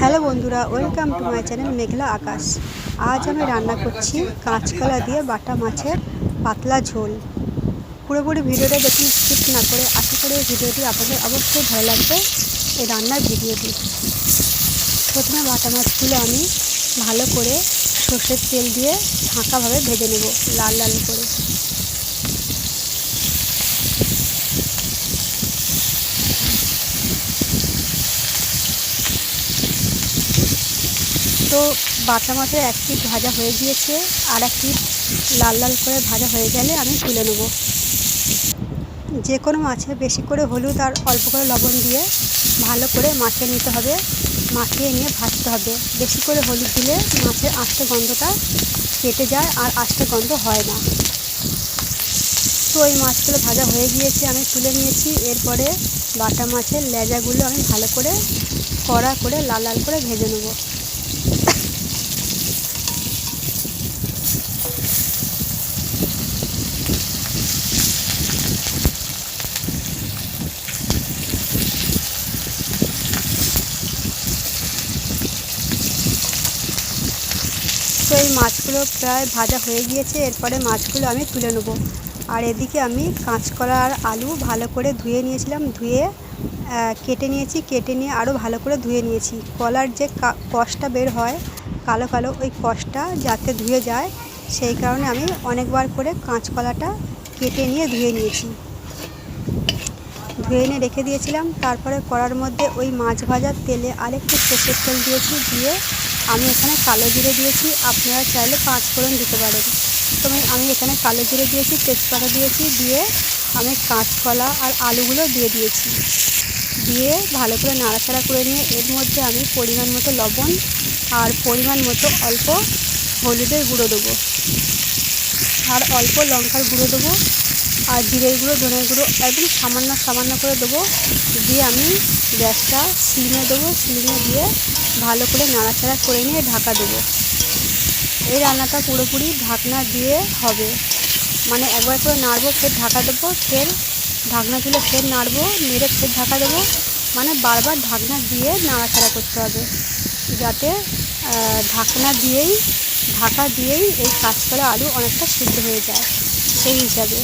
Hello বন্ধুরা, welcome to my channel মেঘলা আকাশ। আজ আমি রান্না করছি কাঁচকলা দিয়ে বাটা মাছের পাতলা ঝোল। পুরোপুরি ভিডিওটা দেখুন স্কিপ না করে আশা করি ভিডিওটি আপনাদের অবশ্যই ভালো লাগবে। এই রান্নার ভিডিওটি। প্রথমে বাটা মাছগুলো আমি ভালো করে সর্ষের তেল দিয়ে হাঁকাভাবে ভেজে নেব, লাল লাল করে। তো বাটা মাছের এক পিঠ ভাজা হয়ে গিয়েছে আর এক পিঠ লাল লাল করে ভাজা হয়ে গেলে আমি তুলে নেব। যে কোনো মাছে বেশি করে হলুদ আর অল্প করে লবণ দিয়ে ভালো করে মাখিয়ে নিতে হবে, মাখিয়ে নিয়ে ভাজতে হবে। বেশি করে হলুদ দিলে মাছের আষ্টে গন্ধটা কেটে যায় আর আষ্টে গন্ধ হয় না। তো এই মাছগুলো ভাজা হয়ে গিয়েছে, আমি তুলে নিয়েছি। এরপরে বাটা মাছের লেজাগুলো আমি ভালো করে কড়া করে লাল লাল করে ভেজে নেব। তো এই মাছগুলো প্রায় ভাজা হয়ে গিয়েছে, এরপরে মাছগুলো আমি তুলে নেব। আর এদিকে আমি কাঁচকলা আর আলু ভালো করে ধুয়ে নিয়েছিলাম, ধুয়ে কেটে নিয়েছি, কেটে নিয়ে আরও ভালো করে ধুয়ে নিয়েছি। কলার যে কষটা বের হয়, কালো কালো ওই কষটা যাতে ধুয়ে যায়, সেই কারণে আমি অনেকবার করে কাঁচকলাটা কেটে নিয়ে ধুয়ে নিয়েছি। ধুয়ে এনে রেখে দিয়েছিলাম, তারপরে কড়ার মধ্যে ওই মাছ ভাজার তেলে আরেকটু সর্ষের তেল দিয়েছি, দিয়ে আমি এখানে কালো জিরে দিয়েছি, আপনারা চাইলে পাঁচ ফোড়ন দিতে পারেন। তো আমি এখানে কালো জিরে দিয়েছি, তেজপাতা দিয়েছি, দিয়ে আমি কাঁচকলা আর আলুগুলো দিয়ে দিয়েছি। দিয়ে ভালো করে নাড়াচাড়া করে নিয়ে এর মধ্যে আমি পরিমাণ মতো লবণ আর পরিমাণ মতো অল্প হলুদের গুঁড়ো দেবো। আর অল্প লঙ্কার গুঁড়ো দেবো আর জিরের গুঁড়ো, ধনের গুঁড়ো একদম সামান্য সামান্য করে দেবো। দিয়ে আমি গ্যাসটা সিমে দেবো, সিমে দিয়ে ভালো করে নাড়াচাড়া করে নিয়ে ঢাকা দেবো। এই রান্নাটা পুরোপুরি ঢাকনা দিয়ে হবে। মানে একবার করে নাড়বো, ফের ঢাকা দেবো, ফের ঢাকনা তুলে ফের নাড়বো, নেড়ে ফের ঢাকা দেবো। মানে বারবার ঢাকনা দিয়ে নাড়াচাড়া করতে হবে। যাতে ঢাকনা দিয়েই, ঢাকা দিয়েই এই কাঁচকলা আলু অনেকটা সিদ্ধ হয়ে যায় সেই হিসাবে।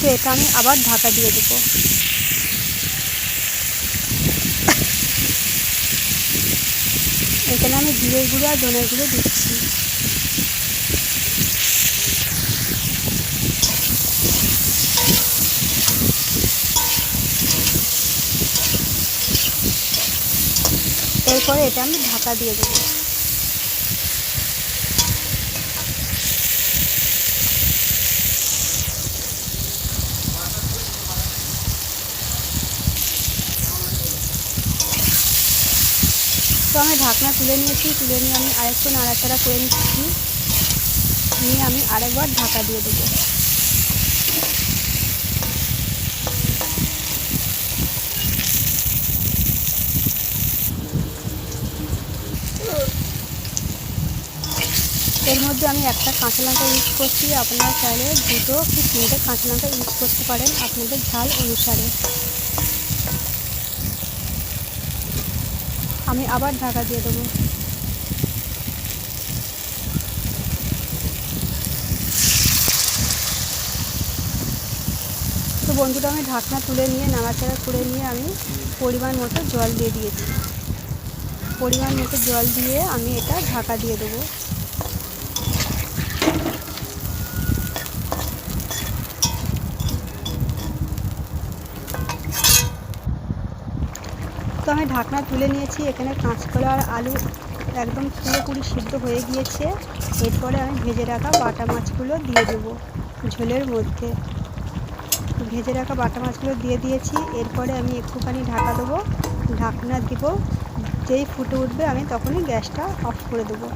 তো এটা আমি আবার ঢাকা দিয়ে দেবো। এখানে আমি জিরের গুঁড়ো আর ধনের গুঁড়ো দিচ্ছি। এরপরে এটা আমি ঢাকা দিয়ে দেবো। তো আমি ঢাকনা তুলে নিয়েছি, তুলে নিয়ে আমি আরেকটু নাড়াচাড়া করে নিচ্ছি। নিয়ে আমি আরেকবার ঢাকা দিয়ে দেবো। এর মধ্যে আমি একটা কাঁচা লঙ্কা ইউজ করছি। আপনারা চাইলে দুটো কি তিনটে কাঁচা লঙ্কা ইউজ করতে পারেন আপনাদের ঝাল অনুসারে। আমি আবার ঢাকা দিয়ে দেবো। তো বন্ধুটা আমি ঢাকনা তুলে নিয়ে, নাড়াচাড়া করে নিয়ে আমি পরিমাণ মতো জল দিয়ে দিয়েছি। পরিমাণ মতো জল দিয়ে আমি এটা ঢাকা দিয়ে দেবো। আমি ঢাকনা তুলে নিয়েছি, এখানে কাঁচকলা আর আলু একদম পুরোপুরি সিদ্ধ হয়ে গিয়েছে। এরপরে আমি ভেজে রাখা বাটা মাছগুলো দিয়ে দেবো ঝোলের মধ্যে। ভেজে রাখা বাটা মাছগুলো দিয়ে দিয়েছি, এরপরে আমি একটুখানি ঢাকা দেবো, ঢাকনা দিব, যেই ফুটে উঠবে আমি তখনই গ্যাসটা অফ করে দেবো।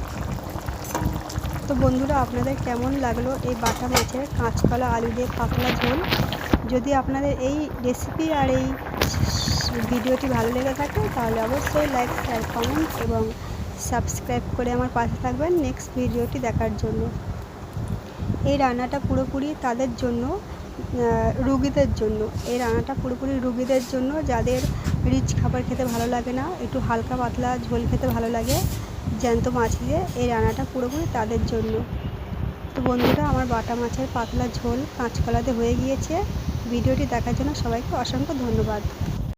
তো বন্ধুরা, আপনাদের কেমন লাগল এই বাটা মাছের কাঁচকলা, আলু দিয়ে পাতলা ঝোল? যদি আপনাদের এই রেসিপি আর এই ভিডিওটি ভালো লেগে থাকে, তাহলে অবশ্যই লাইক শেয়ার কমেন্ট এবং সাবস্ক্রাইব করে আমার পাশে থাকবেন নেক্সট ভিডিওটি দেখার জন্য। এই রান্নাটা পুরোপুরি তাদের জন্য রুগীদের জন্য। এই রান্নাটা পুরোপুরি রুগীদের জন্য, যাদের রিচ খাবার খেতে ভালো লাগে না, একটু হালকা পাতলা ঝোল খেতে ভালো লাগে, জ্যান্ত মাছ দিয়ে এই রান্নাটা পুরোপুরি তাদের জন্য। তো বন্ধুরা, আমার বাটা মাছের পাতলা ঝোল কাঁচকলাতে হয়ে গিয়েছে। ভিডিওটি দেখার জন্য সবাইকে অসংখ্য ধন্যবাদ।